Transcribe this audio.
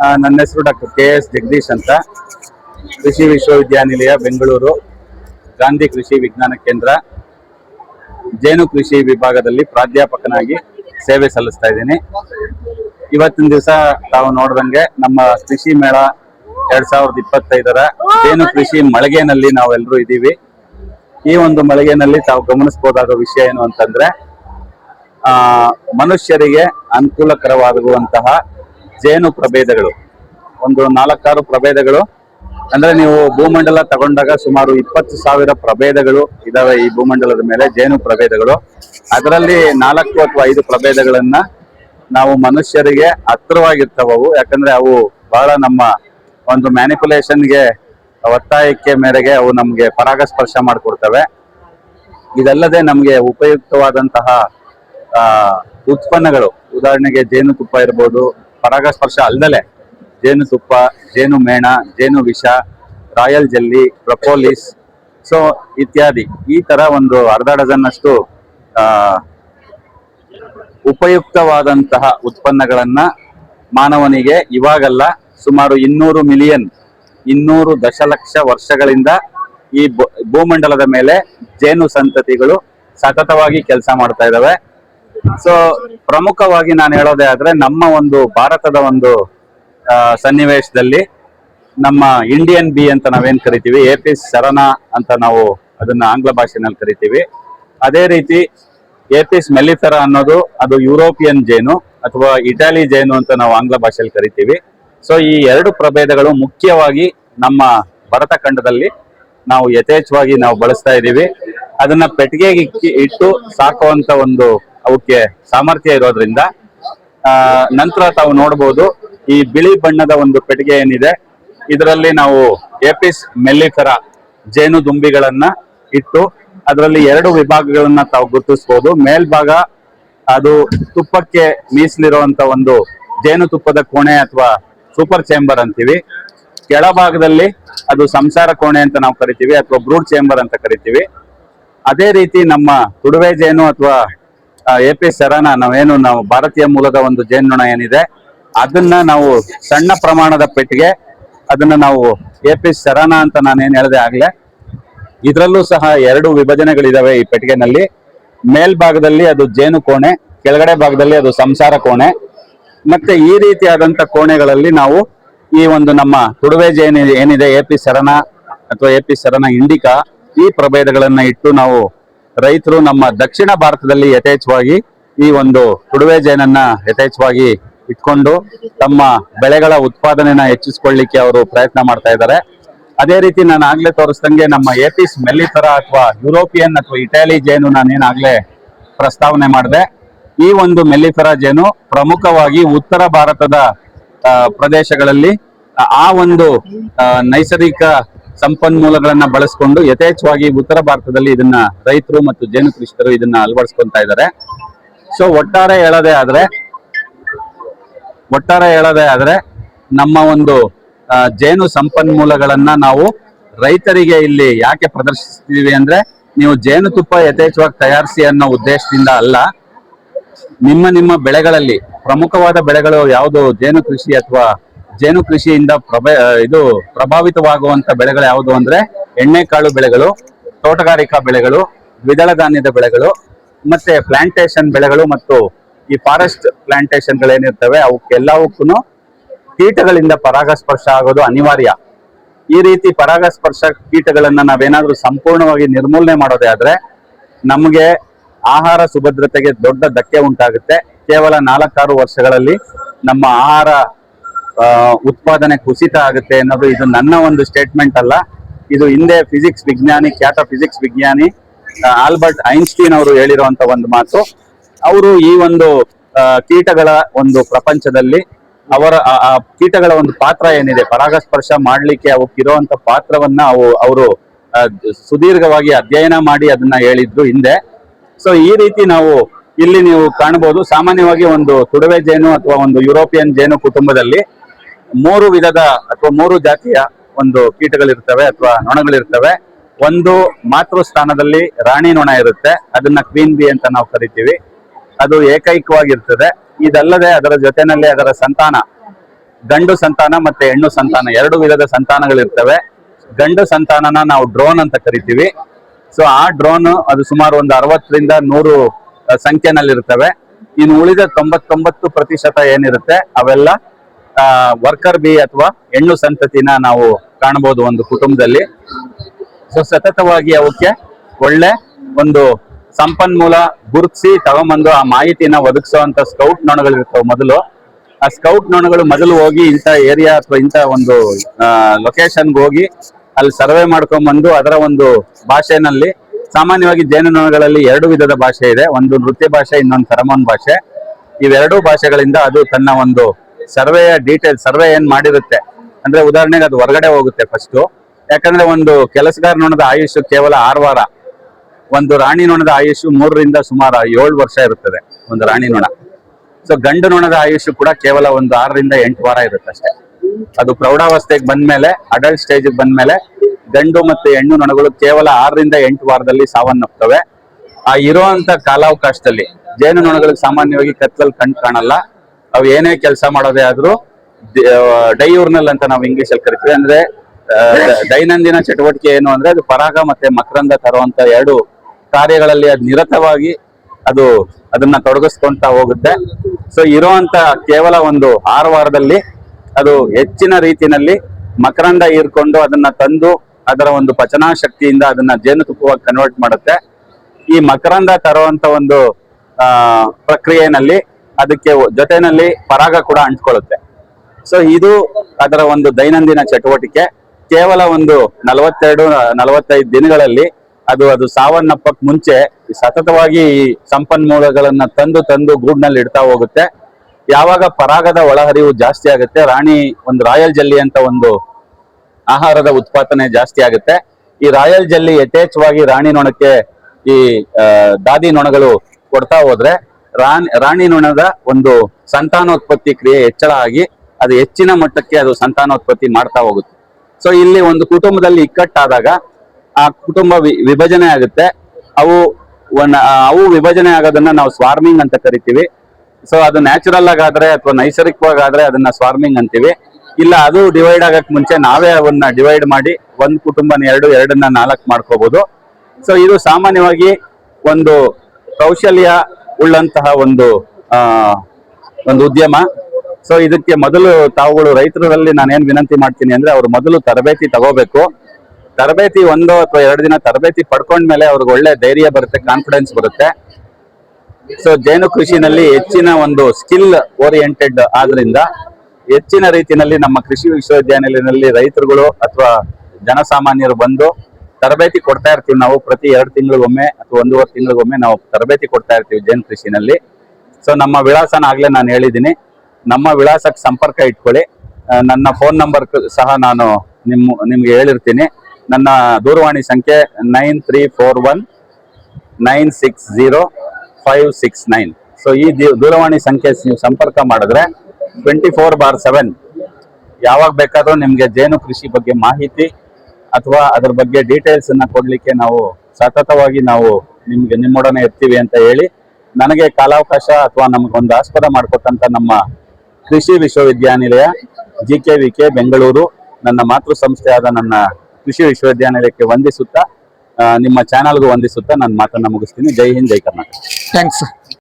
ನನ್ನ ಹೆಸರು doctor K S Jagadish ಅಂತ. ಕೃಷಿ ವಿಶ್ವವಿದ್ಯಾನಿಲಯ, ಬೆಂಗಳೂರು. ಗಾಂಧಿ ಕೃಷಿ ವಿಜ್ಞಾನ ಕೇಂದ್ರ. ಜೇನು ಕೃಷಿ ವಿಭಾಗದಲ್ಲಿ ಪ್ರಾಧ್ಯಾಪಕನಾಗಿ ಸೇವೆ ಸಲ್ಲಿಸ್ತಾ ಇದ್ದೀನಿ. ಇವತ್ತಿನ ದಿವಸ ತಾವು ನೋಡ್ದಂಗೆ ನಮ್ಮ ಕೃಷಿ ಮೇಳ ಎರಡ್ ಸಾವಿರದ ಇಪ್ಪತ್ತೈದರ ಜೇನು ಕೃಷಿ ಮಳಿಗೆನಲ್ಲಿ ನಾವೆಲ್ಲರೂ ಇದ್ದೀವಿ. ಈ ಒಂದು ಮಳಿಗೆನಲ್ಲಿ ತಾವು ಗಮನಿಸಬಹುದಾದ ವಿಷಯ ಏನು ಅಂತಂದ್ರೆ, ಆ, ಮನುಷ್ಯರಿಗೆ ಅನುಕೂಲಕರವಾಗುವಂತಹ ಜೇನು ಪ್ರಭೇದಗಳು. ಒಂದು ನಾಲ್ಕಾರು ಪ್ರಭೇದಗಳು. ಅಂದ್ರೆ ನೀವು ಭೂಮಂಡಲ ತಗೊಂಡಾಗ ಸುಮಾರು ಇಪ್ಪತ್ತು ಸಾವಿರ ಪ್ರಭೇದಗಳು ಇದಾವೆ ಈ ಭೂಮಂಡಲದ ಮೇಲೆ, ಜೇನು ಪ್ರಭೇದಗಳು. ಅದರಲ್ಲಿ ನಾಲ್ಕು ಅಥವಾ ಐದು ಪ್ರಭೇದಗಳನ್ನ ನಾವು ಮನುಷ್ಯರಿಗೆ ಹತ್ತಿರವಾಗಿರ್ತವವು ಯಾಕಂದ್ರೆ ಅವು ಬಹಳ ನಮ್ಮ ಒಂದು ಮ್ಯಾನಿಪುಲೇಷನ್ಗೆ ಒತ್ತಾಯಕ್ಕೆ ಮೇರೆಗೆ ಅವು ನಮ್ಗೆ ಪರಾಗಸ್ಪರ್ಶ ಮಾಡಿಕೊಡ್ತವೆ. ಇದಲ್ಲದೆ ನಮಗೆ ಉಪಯುಕ್ತವಾದಂತಹ ಉತ್ಪನ್ನಗಳು. ಉದಾಹರಣೆಗೆ ಜೇನುತುಪ್ಪ ಇರ್ಬೋದು ಪರಾಗಸ್ಪರ್ಶ ಅಲ್ದಲೆ ಜೇನುತುಪ್ಪ ಜೇನು ಮೇಣ, ಜೇನು ವಿಷ, ರಾಯಲ್ ಜೆಲ್ಲಿ ಪ್ರಪೋಲಿಸ್ ಸೊ ಇತ್ಯಾದಿ. ಈ ತರ ಒಂದು ಅರ್ಧ ಡಜನ್ ಅಷ್ಟು ಉಪಯುಕ್ತವಾದಂತಹ ಉತ್ಪನ್ನಗಳನ್ನ ಮಾನವನಿಗೆ ಇವಾಗಲ್ಲ ಸುಮಾರು ಇನ್ನೂರು ಮಿಲಿಯನ್, ಇನ್ನೂರು ದಶಲಕ್ಷ ವರ್ಷಗಳಿಂದ ಈ ಭೂಮಂಡಲದ ಮೇಲೆ ಜೇನು ಸಂತತಿಗಳು ಸತತವಾಗಿ ಕೆಲಸ ಮಾಡ್ತಾ ಇದಾವೆ. ಸೊ ಪ್ರಮುಖವಾಗಿ ನಾನು ಹೇಳೋದೇ ಆದ್ರೆ ನಮ್ಮ ಒಂದು ಭಾರತದ ಒಂದು ಸನ್ನಿವೇಶದಲ್ಲಿ ನಮ್ಮ ಇಂಡಿಯನ್ ಬಿ ಅಂತ ನಾವೇನ್ ಕರಿತೀವಿ ಎ ಪಿ ಶರಣ ಅಂತ ನಾವು ಅದನ್ನ ಆಂಗ್ಲ ಭಾಷೆನಲ್ಲಿ ಕರಿತೀವಿ. ಅದೇ ರೀತಿ ಏಪಿಸ್ ಮೆಲಿಫೆರಾ ಅನ್ನೋದು ಅದು ಯುರೋಪಿಯನ್ ಜೇನು ಅಥವಾ ಇಟಾಲಿ ಜೇನು ಅಂತ ನಾವು ಆಂಗ್ಲ ಭಾಷೆಯಲ್ಲಿ ಕರಿತೀವಿ. ಸೊ ಈ ಎರಡು ಪ್ರಭೇದಗಳು ಮುಖ್ಯವಾಗಿ ನಮ್ಮ ಭರತ ಖಂಡದಲ್ಲಿ ನಾವು ಯಥೇಚ್ಛವಾಗಿ ನಾವು ಬಳಸ್ತಾ ಇದ್ದೀವಿ. ಅದನ್ನ ಪೆಟ್ಟಿಗೆಗೆ ಇಕ್ಕಿ ಇಟ್ಟು ಸಾಕುವಂತ ಒಂದು ಅವಕ್ಕೆ ಸಾಮರ್ಥ್ಯ ಇರೋದ್ರಿಂದ ನಂತರ ತಾವು ನೋಡಬಹುದು ಈ ಬಿಳಿ ಬಣ್ಣದ ಒಂದು ಪೆಟ್ಟಿಗೆ ಏನಿದೆ. ಇದರಲ್ಲಿ ನಾವು ಏಪಿಸ್ ಮೆಲ್ಲಿಫೆರಾ ಜೇನು ದುಂಬಿಗಳನ್ನ ಇಟ್ಟು, ಅದರಲ್ಲಿ ಎರಡು ವಿಭಾಗಗಳನ್ನ ತಾವು ಗುರುತಿಸಬಹುದು ಮೇಲ್ಭಾಗ ಅದು ತುಪ್ಪಕ್ಕೆ ಮೀಸಲಿರುವಂತ ಒಂದು ಜೇನು ತುಪ್ಪದ ಕೋಣೆ ಅಥವಾ ಸೂಪರ್ ಚೇಂಬರ್ ಅಂತೀವಿ. ಕೆಳಭಾಗದಲ್ಲಿ ಅದು ಸಂಸಾರ ಕೋಣೆ ಅಂತ ನಾವು ಕರಿತೀವಿ, ಅಥವಾ ಬ್ರೂಡ್ ಚೇಂಬರ್ ಅಂತ ಕರಿತೀವಿ. ಅದೇ ರೀತಿ ನಮ್ಮ ತುಡುವೆ ಜೇನು ಅಥವಾ ಎ ಪಿ ಶರಣ, ನಾವೇನು, ನಾವು ಭಾರತೀಯ ಮೂಲದ ಒಂದು ಜೇನುನೊಣ ಏನಿದೆ, ಅದನ್ನ ನಾವು ಸಣ್ಣ ಪ್ರಮಾಣದ ಪೆಟ್ಟಿಗೆ, ಅದನ್ನ ನಾವು ಎ ಪಿ ಶರಣ ಅಂತ ನಾನೇನು ಹೇಳಿದೆ ಆಗ್ಲೇ, ಇದರಲ್ಲೂ ಸಹ ಎರಡು ವಿಭಜನೆಗಳಿದಾವೆ ಈ ಪೆಟ್ಟಿಗೆನಲ್ಲಿ. ಮೇಲ್ಭಾಗದಲ್ಲಿ ಅದು ಜೇನು ಕೋಣೆ, ಕೆಳಗಡೆ ಭಾಗದಲ್ಲಿ ಅದು ಸಂಸಾರ ಕೋಣೆ, ಮತ್ತೆ ಈ ರೀತಿಯಾದಂತ ಕೋಣೆಗಳಲ್ಲಿ ನಾವು ಈ ಒಂದು ನಮ್ಮ ತುಡುವೆ ಜೇನು ಏನಿದೆ ಎ ಪಿ ಅಥವಾ ಎ ಪಿ ಸರನ ಇಂಡಿಕಾ, ಈ ಪ್ರಭೇದಗಳನ್ನ ಇಟ್ಟು ನಾವು ರೈತರು ನಮ್ಮ ದಕ್ಷಿಣ ಭಾರತದಲ್ಲಿ ಯಥೇಚ್ಛವಾಗಿ ಈ ಒಂದು ತುಡುವೆ ಜೇನನ್ನ ಯಥೇಚ್ಛವಾಗಿ ಇಟ್ಕೊಂಡು ತಮ್ಮ ಬೆಳೆಗಳ ಉತ್ಪಾದನೆನ ಹೆಚ್ಚಿಸ್ಕೊಳ್ಳಿಕ್ಕೆ ಅವರು ಪ್ರಯತ್ನ ಮಾಡ್ತಾ ಇದ್ದಾರೆ. ಅದೇ ರೀತಿ ನಾನು ಆಗ್ಲೇ ತೋರಿಸ್ದಂಗೆ ನಮ್ಮ ಎಪಿಸ್ ಮೆಲ್ಲಿಫರ ಅಥವಾ ಯುರೋಪಿಯನ್ ಅಥವಾ ಇಟಾಲಿ ಜೇನು ನಾನೇನಾಗ್ಲೇ ಪ್ರಸ್ತಾವನೆ ಮಾಡಿದೆ. ಈ ಒಂದು ಮೆಲ್ಲಿಫರ ಜೇನು ಪ್ರಮುಖವಾಗಿ ಉತ್ತರ ಭಾರತದ ಪ್ರದೇಶಗಳಲ್ಲಿ, ಆ ಒಂದು ನೈಸರ್ಗಿಕ ಸಂಪನ್ಮೂಲಗಳನ್ನ ಬಳಸ್ಕೊಂಡು ಯಥೇಚ್ಛವಾಗಿ ಉತ್ತರ ಭಾರತದಲ್ಲಿ ಇದನ್ನ ರೈತರು ಮತ್ತು ಜೇನು ಕೃಷಿಕರು ಇದನ್ನ ಅಳವಡಿಸ್ಕೊಂತ ಇದ್ದಾರೆ. ಸೊ ಒಟ್ಟಾರೆ ಹೇಳೋದೇ ಆದ್ರೆ, ಒಟ್ಟಾರೆ ಹೇಳದೆ ಆದ್ರೆ ನಮ್ಮ ಒಂದು ಜೇನು ಸಂಪನ್ಮೂಲಗಳನ್ನ ನಾವು ರೈತರಿಗೆ ಇಲ್ಲಿ ಯಾಕೆ ಪ್ರದರ್ಶಿಸ್ತೀವಿ ಅಂದ್ರೆ ನೀವು ಜೇನುತುಪ್ಪ ಯಥೇಚ್ಛವಾಗಿ ತಯಾರಿಸಿ ಅನ್ನೋ ಉದ್ದೇಶದಿಂದ ಅಲ್ಲ, ನಿಮ್ಮ ನಿಮ್ಮ ಬೆಳೆಗಳಲ್ಲಿ ಪ್ರಮುಖವಾದ ಬೆಳೆಗಳು ಯಾವುದು? ಜೇನು ಕೃಷಿ ಅಥವಾ ಜೇನು ಕೃಷಿಯಿಂದ ಪ್ರಭ ಇದು ಪ್ರಭಾವಿತವಾಗುವಂತ ಬೆಳೆಗಳು ಯಾವುದು ಅಂದ್ರೆ ಎಣ್ಣೆಕಾಳು ಬೆಳೆಗಳು, ತೋಟಗಾರಿಕಾ ಬೆಳೆಗಳು, ದ್ವಿದಳ ಧಾನ್ಯದ ಬೆಳೆಗಳು, ಮತ್ತೆ ಪ್ಲಾಂಟೇಶನ್ ಬೆಳೆಗಳು ಮತ್ತು ಈ ಫಾರೆಸ್ಟ್ ಪ್ಲಾಂಟೇಶನ್ಗಳೇನಿರ್ತವೆ ಅವಕ್ಕೆಲ್ಲವಕ್ಕೂ ಕೀಟಗಳಿಂದ ಪರಾಗಸ್ಪರ್ಶ ಆಗೋದು ಅನಿವಾರ್ಯ. ಈ ರೀತಿ ಪರಾಗಸ್ಪರ್ಶ ಕೀಟಗಳನ್ನ ನಾವೇನಾದ್ರೂ ಸಂಪೂರ್ಣವಾಗಿ ನಿರ್ಮೂಲನೆ ಮಾಡೋದೇ ಆದ್ರೆ ನಮಗೆ ಆಹಾರ ಸುಭದ್ರತೆಗೆ ದೊಡ್ಡ ಧಕ್ಕೆ ಉಂಟಾಗುತ್ತೆ. ಕೇವಲ ನಾಲ್ಕಾರು ವರ್ಷಗಳಲ್ಲಿ ನಮ್ಮ ಆಹಾರ ಉತ್ಪಾದನೆ ಕುಸಿತ ಆಗುತ್ತೆ ಅನ್ನೋದು ಇದು ನನ್ನ ಒಂದು ಸ್ಟೇಟ್ಮೆಂಟ್ ಅಲ್ಲ. ಇದು ಹಿಂದೆ ಫಿಸಿಕ್ಸ್ ವಿಜ್ಞಾನಿ, ಖ್ಯಾತ ಫಿಸಿಕ್ಸ್ ವಿಜ್ಞಾನಿ ಆಲ್ಬರ್ಟ್ ಐನ್ಸ್ಟೀನ್ ಅವರು ಹೇಳಿರುವಂತ ಒಂದು ಮಾತು. ಅವರು ಈ ಒಂದು ಕೀಟಗಳ ಒಂದು ಪ್ರಪಂಚದಲ್ಲಿ ಅವರ, ಆ- ಆ ಕೀಟಗಳ ಒಂದು ಪಾತ್ರ ಏನಿದೆ, ಪರಾಗಸ್ಪರ್ಶ ಮಾಡ್ಲಿಕ್ಕೆ ಅವಕ್ಕಿರುವಂತ ಪಾತ್ರವನ್ನ ಅವು, ಅವರು ಸುದೀರ್ಘವಾಗಿ ಅಧ್ಯಯನ ಮಾಡಿ ಅದನ್ನ ಹೇಳಿದ್ರು ಹಿಂದೆ. ಸೊ ಈ ರೀತಿ ನಾವು ಇಲ್ಲಿ ನೀವು ಕಾಣಬಹುದು ಸಾಮಾನ್ಯವಾಗಿ ಒಂದು ತುಡುವೆ ಜೇನು ಅಥವಾ ಒಂದು ಯುರೋಪಿಯನ್ ಜೇನು ಕುಟುಂಬದಲ್ಲಿ ಮೂರು ವಿಧದ ಅಥವಾ ಮೂರು ಜಾತಿಯ ಒಂದು ಕೀಟಗಳಿರ್ತವೆ ಅಥವಾ ನೊಣಗಳಿರ್ತವೆ. ಒಂದು ಮಾತೃ ಸ್ಥಾನದಲ್ಲಿ ರಾಣಿ ನೊಣ ಇರುತ್ತೆ. ಅದನ್ನ ಕ್ವೀನ್ ಬಿ ಅಂತ ನಾವು ಕರಿತೀವಿ. ಅದು ಏಕೈಕವಾಗಿರ್ತದೆ. ಇದಲ್ಲದೆ ಅದರ ಜೊತೆನಲ್ಲಿ ಅದರ ಸಂತಾನ, ಗಂಡು ಸಂತಾನ ಮತ್ತೆ ಹೆಣ್ಣು ಸಂತಾನ, ಎರಡು ವಿಧದ ಸಂತಾನಗಳಿರ್ತವೆ. ಗಂಡು ಸಂತಾನನ ನಾವು ಡ್ರೋನ್ ಅಂತ ಕರಿತೀವಿ. ಸೊ, ಆ ಡ್ರೋನ್ ಅದು ಸುಮಾರು ಒಂದು ಅರವತ್ತರಿಂದ ನೂರು ಸಂಖ್ಯೆನಲ್ಲಿರ್ತವೆ. ಇನ್ನು ಉಳಿದ ತೊಂಬತ್ತೊಂಬತ್ತು ಪ್ರತಿಶತ ಏನಿರುತ್ತೆ? ಅವೆಲ್ಲ ವರ್ಕರ್ ಬಿ ಅಥವಾ ಹೆಣ್ಣು ಸಂತತಿನ ನಾವು ಕಾಣಬಹುದು ಒಂದು ಕುಟುಂಬದಲ್ಲಿ. ಸೊ ಸತತವಾಗಿ ಅವಕ್ಕೆ ಒಳ್ಳೆ ಒಂದು ಸಂಪನ್ಮೂಲ ಗುರುತಿಸಿ ತಗೊಂಬಂದು ಆ ಮಾಹಿತಿನ ಒದಗಿಸುವಂತ ಸ್ಕೌಟ್ ನೊಣಗಳಿರ್ತಾವೆ ಮೊದಲು. ಆ ಸ್ಕೌಟ್ ನೊಣಗಳು ಮೊದಲು ಹೋಗಿ ಇಂಥ ಏರಿಯಾ ಅಥವಾ ಇಂಥ ಒಂದು ಲೊಕೇಶನ್ಗೆ ಹೋಗಿ ಅಲ್ಲಿ ಸರ್ವೆ ಮಾಡ್ಕೊಂಬಂದು ಅದರ ಒಂದು ಭಾಷೆನಲ್ಲಿ ಸಾಮಾನ್ಯವಾಗಿ ಜೇನುನೊಣಗಳಲ್ಲಿ ಎರಡು ವಿಧದ ಭಾಷೆ ಇದೆ. ಒಂದು ನೃತ್ಯ ಭಾಷೆ, ಇನ್ನೊಂದು ಫೆರಮೋನ್ ಭಾಷೆ. ಇವೆರಡೂ ಭಾಷೆಗಳಿಂದ ಅದು ತನ್ನ ಒಂದು ಸರ್ವೆಯ ಡೀಟೇಲ್ ಸರ್ವೆ ಏನ್ ಮಾಡಿರುತ್ತೆ? ಅಂದ್ರೆ ಉದಾಹರಣೆಗೆ ಅದು ಹೊರಗಡೆ ಹೋಗುತ್ತೆ ಫಸ್ಟ್ ಯಾಕಂದ್ರೆ ಒಂದು ಕೆಲಸಗಾರ ನೊಣದ ಆಯುಷ್ ಕೇವಲ ಆರು ವಾರ. ಒಂದು ರಾಣಿ ನೊಣದ ಆಯುಷ್ ಮೂರರಿಂದ ಸುಮಾರು ಏಳು ವರ್ಷ ಇರುತ್ತದೆ ಒಂದು ರಾಣಿ ನೊಣ ಸೊ ಗಂಡು ನೊಣದ ಆಯುಷ್ ಕೂಡ ಕೇವಲ ಒಂದು ಆರರಿಂದ ಎಂಟು ವಾರ ಇರುತ್ತೆ ಅಷ್ಟೇ. ಅದು ಪ್ರೌಢಾವಸ್ಥೆಗೆ ಬಂದ್ಮೇಲೆ ಅಡಲ್ಟ್ ಸ್ಟೇಜ್ ಬಂದ್ಮೇಲೆ ಗಂಡು ಮತ್ತು ಹೆಣ್ಣು ನೊಣಗಳು ಕೇವಲ ಆರರಿಂದ ಎಂಟು ವಾರದಲ್ಲಿ ಸಾವನ್ನಪ್ತವೆ. ಆ ಇರುವಂತ ಕಾಲಾವಕಾಶದಲ್ಲಿ, ಜೇನು ನೊಣಗಳಿಗೆ ಸಾಮಾನ್ಯವಾಗಿ ಕತ್ತಲಲ್ಲಿ ಕಣ್ ಕಾಣಲ್ಲ. ಅವು ಏನೇ ಕೆಲಸ ಮಾಡೋದೇ ಆದ್ರೂ ಡೈಯೂರ್ನಲ್ ಅಂತ ನಾವು ಇಂಗ್ಲಿಷ್ ಅಲ್ಲಿ ಕರಿತೀವಿ. ಅಂದ್ರೆ ದೈನಂದಿನ ಚಟುವಟಿಕೆ ಏನು ಅಂದ್ರೆ ಅದು ಪರಾಗ ಮತ್ತೆ ಮಕರಂದ ತರುವಂತ ಎರಡು ಕಾರ್ಯಗಳಲ್ಲಿ ಅದು ನಿರತವಾಗಿ ಅದು ಅದನ್ನ ತೊಡಗಿಸ್ಕೊಂತ ಹೋಗುತ್ತೆ. ಸೊ ಇರುವಂತ ಕೇವಲ ಒಂದು ಆರು ವಾರದಲ್ಲಿ ಅದು ಹೆಚ್ಚಿನ ರೀತಿಯಲ್ಲಿ ಮಕರಂದ ಹೀರ್ಕೊಂಡು ಅದನ್ನ ತಂದು ಅದರ ಒಂದು ಪಚನಾ ಶಕ್ತಿಯಿಂದ ಅದನ್ನ ಜೇನುತುಪ್ಪವಾಗಿ ಕನ್ವರ್ಟ್ ಮಾಡುತ್ತೆ. ಈ ಮಕರಂದ ತರುವಂತ ಒಂದು, ಆ, ಪ್ರಕ್ರಿಯೆನಲ್ಲಿ ಅದಕ್ಕೆ ಜೊತೆನಲ್ಲಿ ಪರಾಗ ಕೂಡ ಅಂಟ್ಕೊಳ್ಳುತ್ತೆ ಸೊ ಇದು ಅದರ ಒಂದು ದೈನಂದಿನ ಚಟುವಟಿಕೆ. ಕೇವಲ ಒಂದು ನಲವತ್ತೆರಡು, ನಲವತ್ತೈದು ದಿನಗಳಲ್ಲಿ ಅದು ಅದು ಸಾವನ್ನಪ್ಪಕ್ ಮುಂಚೆ ಸತತವಾಗಿ ಈ ಸಂಪನ್ಮೂಲಗಳನ್ನ ತಂದು ತಂದು ಗೂಡ್ನಲ್ಲಿ ಇಡ್ತಾ ಹೋಗುತ್ತೆ. ಯಾವಾಗ ಪರಾಗದ ಒಳಹರಿವು ಜಾಸ್ತಿ ಆಗುತ್ತೆ, ರಾಣಿ ಒಂದು ರಾಯಲ್ ಜಲ್ಲಿ ಅಂತ ಒಂದು ಆಹಾರದ ಉತ್ಪಾದನೆ ಜಾಸ್ತಿ ಆಗುತ್ತೆ. ಈ ರಾಯಲ್ ಜಲ್ಲಿ ಯಥೇಚ್ಛವಾಗಿ ರಾಣಿ ನೊಣಕ್ಕೆ ಈ ದಾದಿ ನೊಣಗಳು ಕೊಡ್ತಾ ಹೋದ್ರೆ ರಾಣಿ ರಾಣಿ ನೊಣದ ಒಂದು ಸಂತಾನೋತ್ಪತ್ತಿ ಕ್ರಿಯೆ ಹೆಚ್ಚಳ ಆಗಿ ಅದು ಹೆಚ್ಚಿನ ಮಟ್ಟಕ್ಕೆ ಅದು ಸಂತಾನೋತ್ಪತ್ತಿ ಮಾಡ್ತಾ ಹೋಗುತ್ತೆ. ಸೊ ಇಲ್ಲಿ ಒಂದು ಕುಟುಂಬದಲ್ಲಿ ಇಕ್ಕಟ್ಟಾದಾಗ ಆ ಕುಟುಂಬ ವಿಭಜನೆ ಆಗುತ್ತೆ. ಅವು ಒನ್ ಅವು ವಿಭಜನೆ ಆಗೋದನ್ನ ನಾವು ಸ್ವಾರ್ಮಿಂಗ್ ಅಂತ ಕರಿತೀವಿ. ಸೊ ಅದು ನ್ಯಾಚುರಲ್ ಆಗಾದ್ರೆ ಅಥವಾ ನೈಸರ್ಗಿಕವಾಗಾದ್ರೆ ಅದನ್ನ ಸ್ವಾರ್ಮಿಂಗ್ ಅಂತೀವಿ. ಇಲ್ಲ, ಅದು ಡಿವೈಡ್ ಆಗಕ್ ಮುಂಚೆ ನಾವೇ ಅವನ್ನ ಡಿವೈಡ್ ಮಾಡಿ ಒಂದ್ ಕುಟುಂಬನ ಎರಡು, ಎರಡನ್ನ ನಾಲ್ಕು ಮಾಡ್ಕೋಬಹುದು ಸೊ ಇದು ಸಾಮಾನ್ಯವಾಗಿ ಒಂದು ಕೌಶಲ್ಯ ಉಳ್ಳಂತಹ ಒಂದು ಒಂದು ಉದ್ಯಮ. ಸೊ ಇದಕ್ಕೆ ಮೊದಲು ತಾವುಗಳು ರೈತರಲ್ಲಿ ಏನ್ ವಿನಂತಿ ಮಾಡ್ತೀನಿ ಅಂದ್ರೆ ಅವರು ಮೊದಲು ತರಬೇತಿ ತಗೋಬೇಕು. ತರಬೇತಿ ಒಂದು ಅಥವಾ ಎರಡು ದಿನ ತರಬೇತಿ ಪಡ್ಕೊಂಡ್ಮೇಲೆ ಅವ್ರಿಗೆ ಒಳ್ಳೆ ಧೈರ್ಯ ಬರುತ್ತೆ ಕಾನ್ಫಿಡೆನ್ಸ್ ಬರುತ್ತೆ. ಸೊ ಜೇನು ಕೃಷಿನಲ್ಲಿ ಹೆಚ್ಚಿನ ಒಂದು ಸ್ಕಿಲ್ ಓರಿಯೆಂಟೆಡ್ ಆದ್ರಿಂದ ಹೆಚ್ಚಿನ ರೀತಿಯಲ್ಲಿ ನಮ್ಮ ಕೃಷಿ ವಿಶ್ವವಿದ್ಯಾನಿಲಯದಲ್ಲಿ ರೈತರುಗಳು ಅಥವಾ ಜನಸಾಮಾನ್ಯರು ಬಂದು ತರಬೇತಿ ಕೊಡ್ತಾ ಇರ್ತೀವಿ ನಾವು ಪ್ರತಿ ಎರಡು ತಿಂಗಳಿಗೊಮ್ಮೆ ಅಥವಾ ಒಂದೂವರೆ ತಿಂಗಳಿಗೊಮ್ಮೆ ನಾವು ತರಬೇತಿ ಕೊಡ್ತಾ ಇರ್ತೀವಿ ಜೈನ್ ಕೃಷಿನಲ್ಲಿ. ಸೊ ನಮ್ಮ ವಿಳಾಸನ ಆಗ್ಲೇ ನಾನು ಹೇಳಿದ್ದೀನಿ. ನಮ್ಮ ವಿಳಾಸಕ್ಕೆ ಸಂಪರ್ಕ ಇಟ್ಕೊಳ್ಳಿ. ನನ್ನ ಫೋನ್ ನಂಬರ್ ಸಹ ನಾನು ನಿಮ್ಮ, ನಿಮ್ಗೆ ಹೇಳಿರ್ತೀನಿ. ನನ್ನ ದೂರವಾಣಿ ಸಂಖ್ಯೆ nine three four one nine six zero five six nine. So ಈ ದೂರವಾಣಿ ಸಂಖ್ಯೆ ನೀವು ಸಂಪರ್ಕ ಮಾಡಿದ್ರೆ ಟ್ವೆಂಟಿ ಫೋರ್ ಬಾರ್ ಸೆವೆನ್ ಯಾವಾಗ ಬೇಕಾದರೂ ನಿಮಗೆ ಜೇನು ಕೃಷಿ ಬಗ್ಗೆ ಮಾಹಿತಿ ಅಥವಾ ಅದ್ರ ಬಗ್ಗೆ ಡೀಟೇಲ್ಸ್ ಅನ್ನ ಕೊಡ್ಲಿಕ್ಕೆ ನಾವು ಸತತವಾಗಿ ನಾವು ನಿಮ್ಗೆ ನಿಮ್ಮೊಡನೆ ಇರ್ತೀವಿ ಅಂತ ಹೇಳಿ ನನಗೆ ಕಾಲಾವಕಾಶ ಅಥವಾ ನಮಗೊಂದು ಆಸ್ಪದ ಮಾಡಿಕೊಟ್ಟಂತ ನಮ್ಮ ಕೃಷಿ ವಿಶ್ವವಿದ್ಯಾನಿಲಯ G K V K Bengaluru ನನ್ನ ಮಾತೃ ಸಂಸ್ಥೆಯಾದ ನನ್ನ ಕೃಷಿ ವಿಶ್ವವಿದ್ಯಾನಿಲಯಕ್ಕೆ ವಂದಿಸುತ್ತಾ ನಿಮ್ಮ ಚಾನಲ್ಗೂ ವಂದಿಸುತ್ತಾ ನನ್ನ ಮಾತನ್ನ ಮುಗಿಸ್ತೀನಿ. ಜೈ ಹಿಂದ್, ಜೈ ಕರ್ನಾಟಕ. ಥ್ಯಾಂಕ್ಸ್